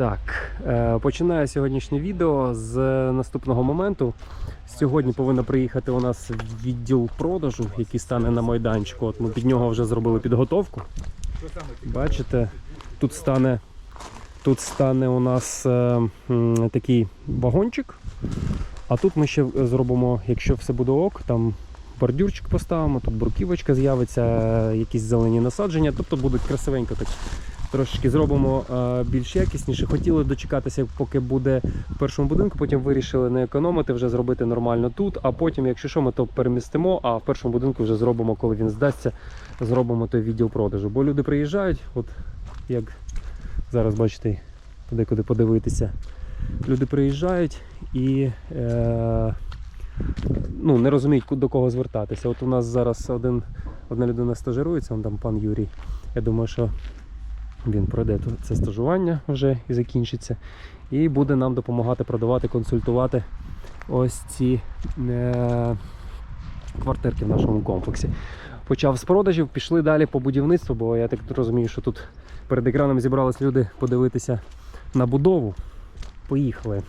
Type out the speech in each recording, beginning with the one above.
Так, е, починаю сьогоднішнє відео з наступного моменту. Сьогодні повинна приїхати у нас відділ продажу, який стане на майданчику. От ми під нього вже зробили підготовку. Бачите, тут стане, тут стане у нас е, такий вагончик. А тут ми ще зробимо, якщо все буде ок, там бордюрчик поставимо, тут бруківочка з'явиться, е, якісь зелені насадження, тобто буде красивенько так. Трошечки зробимо е, більш якісніше. Хотіли дочекатися, поки буде в першому будинку, потім вирішили не економити, вже зробити нормально тут. А потім, якщо що, ми то перемістимо, а в першому будинку вже зробимо, коли він здасться, зробимо той відділ продажу. Бо люди приїжджають, от як зараз бачите, подекуди подивитися. Люди приїжджають і е, ну, не розуміють, до кого звертатися. От у нас зараз один, одна людина стажирується, он там пан Юрій. Я думаю, що він пройде це стажування вже і закінчиться. І буде нам допомагати продавати, консультувати ось ці е, квартирки в нашому комплексі. Почав з продажів, пішли далі по будівництву, бо я так розумію, що тут перед екраном зібрались люди подивитися на будову. Поїхали.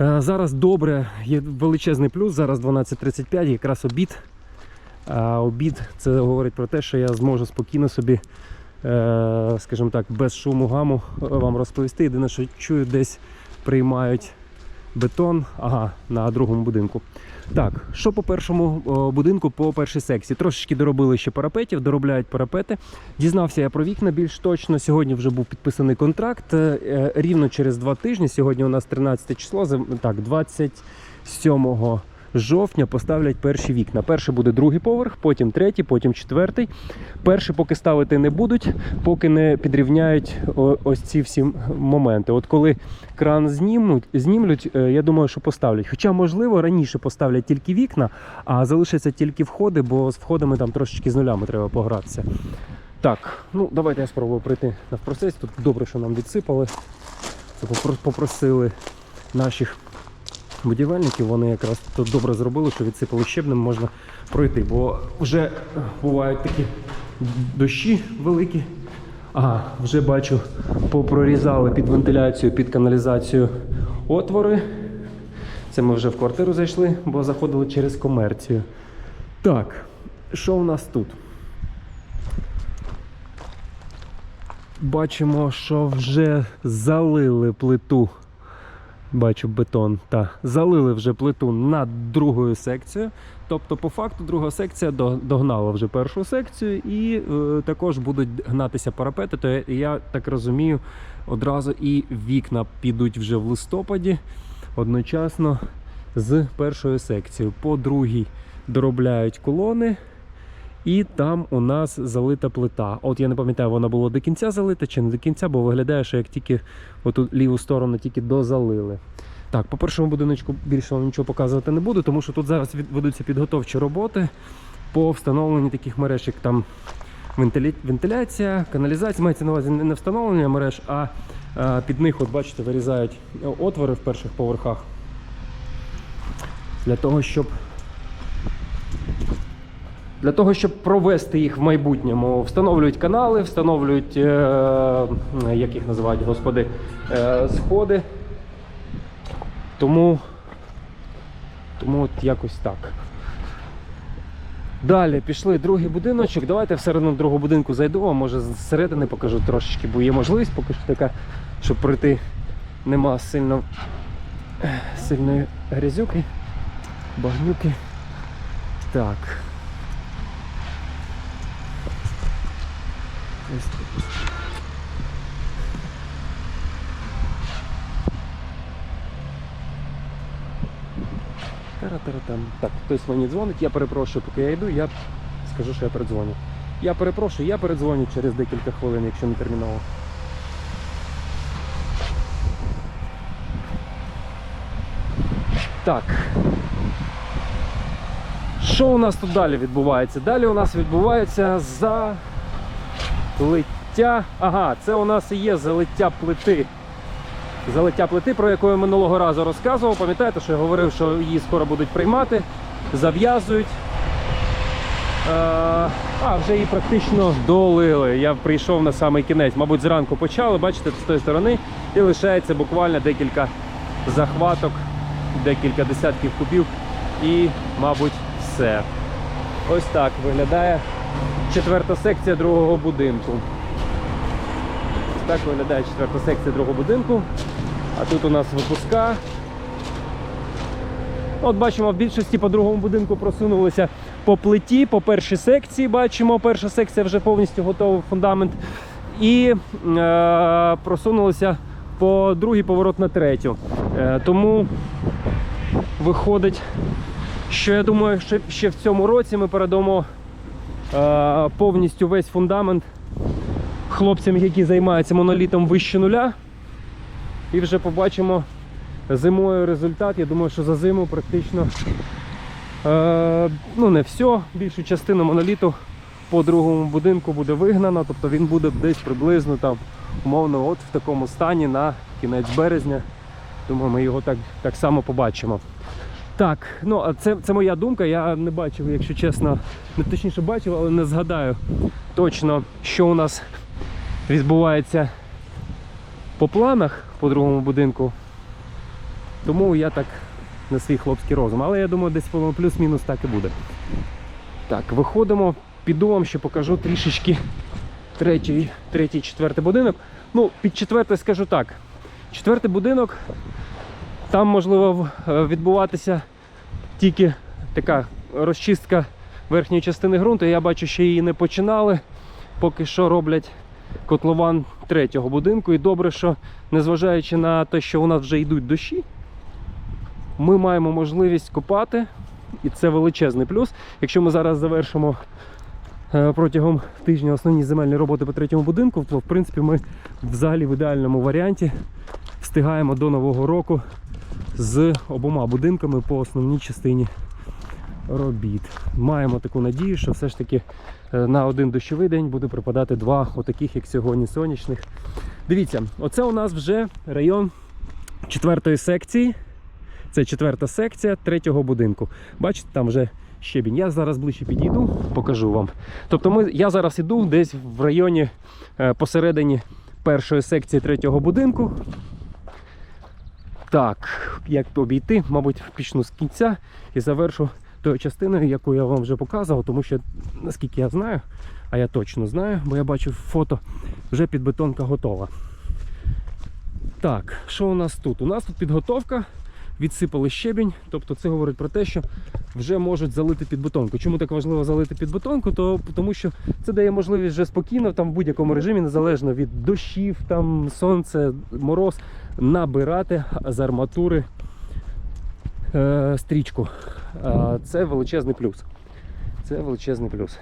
Е, Зараз добре, є величезний плюс. Зараз 12.35, якраз обід. А обід це говорить про те, що я зможу спокійно собі, скажімо так, без шуму гаму е, вам розповісти. Єдине, що чую, десь приймають бетон. Ага, на другому будинку. Так, що по першому будинку, по першій секції? Трошечки доробили ще парапетів, доробляють парапети. Дізнався я про вікна більш точно. Сьогодні вже був підписаний контракт. Е, е, Рівно через два тижні. Сьогодні у нас 13 число, так, 27 жовтня поставлять перші вікна. Перший буде другий поверх, потім третій, потім четвертий. Перший поки ставити не будуть, поки не підрівняють ось ці всі моменти. От коли кран знімуть, знімлють, е, я думаю, що поставлять. Хоча, можливо, раніше поставлять тільки вікна, а залишаться тільки входи, бо з входами там трошечки з нулями треба погратися. Так, ну давайте я спробую прийти навпростець. Тут добре, що нам відсипали. Попросили наших будівельників. Вони якраз тут добре зробили, що відсипали щебнем, можна пройти. Бо вже бувають такі дощі великі. Ага, вже бачу, попрорізали під вентиляцію, під каналізацію отвори. Це ми вже в квартиру зайшли, бо заходили через комерцію. Так, що у нас тут? Бачимо, що вже залили плиту. Бачу бетон. Та залили вже плиту над другою секцією. Тобто, по факту, друга секція догнала вже першу секцію, і е, також будуть гнатися парапети. То я, я так розумію, одразу і вікна підуть вже в листопаді одночасно з першою секцією. По другій доробляють колони. І там у нас залита плита. От я не пам'ятаю, вона була до кінця залита чи не до кінця, бо виглядає, що як тільки оту ліву сторону тільки дозалили. Так, по першому будиночку більше вам нічого показувати не буду, тому що тут зараз ведуться підготовчі роботи по встановленню таких мереж, як там вентиляція, каналізація. Мається на увазі не встановлення мереж, а під них, от бачите, вирізають отвори в перших поверхах. Для того, щоб для того, щоб провести їх в майбутньому, встановлюють канали, встановлюють, е, як їх називають, господи, е, сходи. Тому, тому от якось так. Далі пішли другий будиночок. Давайте всередину другого будинку зайду, а може зсередини покажу трошечки, бо є можливість поки що така, щоб пройти нема сильно сильної грязюки, багнюки. Так. Ось. Тара-тара-там. Так, хтось мені дзвонить, я перепрошую, поки я йду, я скажу, що я передзвоню. Я перепрошую, я передзвоню через декілька хвилин, якщо не терміново. Так. Що у нас тут далі відбувається? Далі у нас відбувається залиття. Ага, це у нас і є залиття плити. Залиття плити, про яку я минулого разу розказував. Пам'ятаєте, що я говорив, що її скоро будуть приймати, зав'язують. Е, А, вже її практично долили. Я прийшов на самий кінець. Мабуть, зранку почали, бачите, з тої сторони, і лишається буквально декілька захваток, декілька десятків кубів, і, мабуть, все. Ось так виглядає четверта секція другого будинку. Так виглядає четверта секція другого будинку. А тут у нас випуска. От бачимо, в більшості по другому будинку просунулися по плиті, по першій секції бачимо, перша секція вже повністю готовий фундамент. І е, просунулися по другий поворот на третю. Е, тому виходить, що я думаю, що ще в цьому році ми передамо повністю весь фундамент хлопцям, які займаються монолітом вище нуля. І вже побачимо зимою результат. Я думаю, що за зиму практично е, ну не все, більшу частину моноліту по другому будинку буде вигнано, тобто він буде десь приблизно там, умовно, от в такому стані на кінець березня. Думаю, ми його так, так само побачимо. Так, ну це, це моя думка. Я не бачив, якщо чесно, не точніше бачив, але не згадаю точно, що у нас відбувається по планах по другому будинку. Тому я так на свій хлопський розум. Але я думаю, десь плюс-мінус так і буде. Так, виходимо, піду вам ще покажу трішечки третій, третій, четвертий будинок. Ну, під четвертий скажу так. Четвертий будинок, там можливо е, відбуватися тільки така розчистка верхньої частини ґрунту. Я бачу, що її не починали. Поки що роблять котлован третього будинку. І добре, що незважаючи на те, що у нас вже йдуть дощі, ми маємо можливість копати, і це величезний плюс. Якщо ми зараз завершимо е, протягом тижня основні земельні роботи по третьому будинку, то в принципі ми взагалі в ідеальному варіанті встигаємо до нового року з обома будинками по основній частині робіт. Маємо таку надію, що все ж таки е, на один дощовий день буде припадати два отаких, як сьогодні, сонячних. Дивіться, оце у нас вже район четвертої секції. Це четверта секція третього будинку. Бачите, там вже щебінь. Я зараз ближче підійду, покажу вам. Тобто ми, я зараз іду десь в районі е, посередині першої секції третього будинку. Так, як обійти, мабуть, почну з кінця і завершу тою частиною, яку я вам вже показував, тому що, наскільки я знаю, а я точно знаю, бо я бачив фото, вже підбетонка готова. Так, що у нас тут? У нас тут підготовка, відсипали щебінь, тобто це говорить про те, що вже можуть залити підбетонку. Чому так важливо залити підбетонку? То тому що це дає можливість вже спокійно там в будь-якому режимі, незалежно від дощів, там сонце, мороз, набирати з арматури е, стрічку. Це величезний плюс. Це величезний плюс.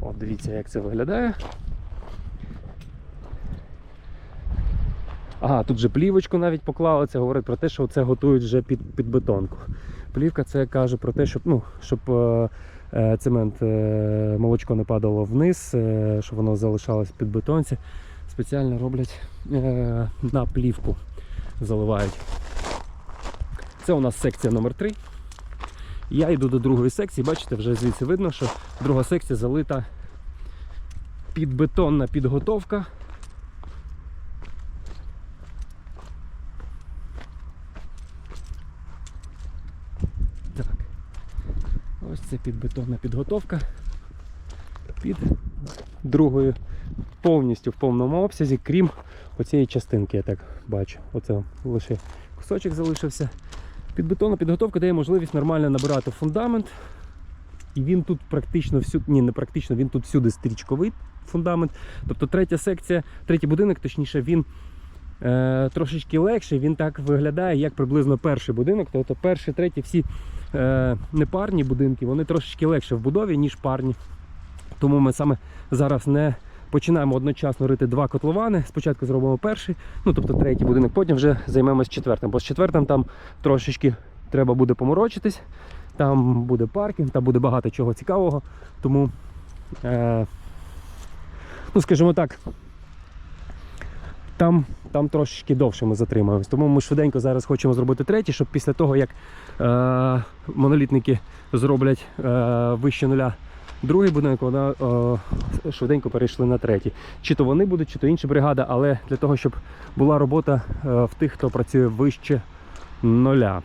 От дивіться, як це виглядає. Ага, тут же плівочку навіть поклали. Це говорить про те, що це готують вже під, під бетонку. Плівка це каже про те, щоб, ну, щоб е, е, цемент, е, молочко не падало вниз, е, щоб воно залишалось під бетонці. Спеціально роблять е, на плівку, заливають. Це у нас секція номер 3 Я йду до другої секції, бачите, вже звідси видно, що друга секція залита підбетонна підготовка. Так. Ось це підбетонна підготовка. Під другою повністю в повному обсязі, крім оцієї частинки, я так бачу. Оце лише кусочок залишився. Підбетонна підготовка дає можливість нормально набирати фундамент. І він тут практично всюди, ні, не практично, він тут всюди стрічковий фундамент. Тобто третя секція, третій будинок, точніше, він е, трошечки легший, він так виглядає, як приблизно перший будинок. Тобто перший, третій, всі е, непарні будинки, вони трошечки легше в будові, ніж парні. Тому ми саме зараз не починаємо одночасно рити два котловани. Спочатку зробимо перший, ну тобто третій будинок, потім вже займемось четвертим. Бо з четвертим там трошечки треба буде поморочитись, там буде паркінг, там буде багато чого цікавого. Тому, е, ну скажімо так, там, там трошечки довше ми затримаємось. Тому ми швиденько зараз хочемо зробити третій, щоб після того, як е, монолітники зроблять е, вище нуля Другий будинок вона е, швиденько перейшли на третій. Чи то вони будуть, чи то інша бригада, але для того, щоб була робота е, в тих, хто працює вище нуля.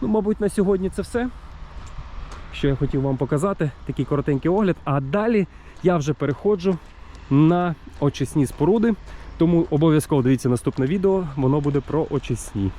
Ну, мабуть, на сьогодні це все. Що я хотів вам показати, такий коротенький огляд. А далі я вже переходжу на очисні споруди. Тому обов'язково дивіться наступне відео, воно буде про очисні.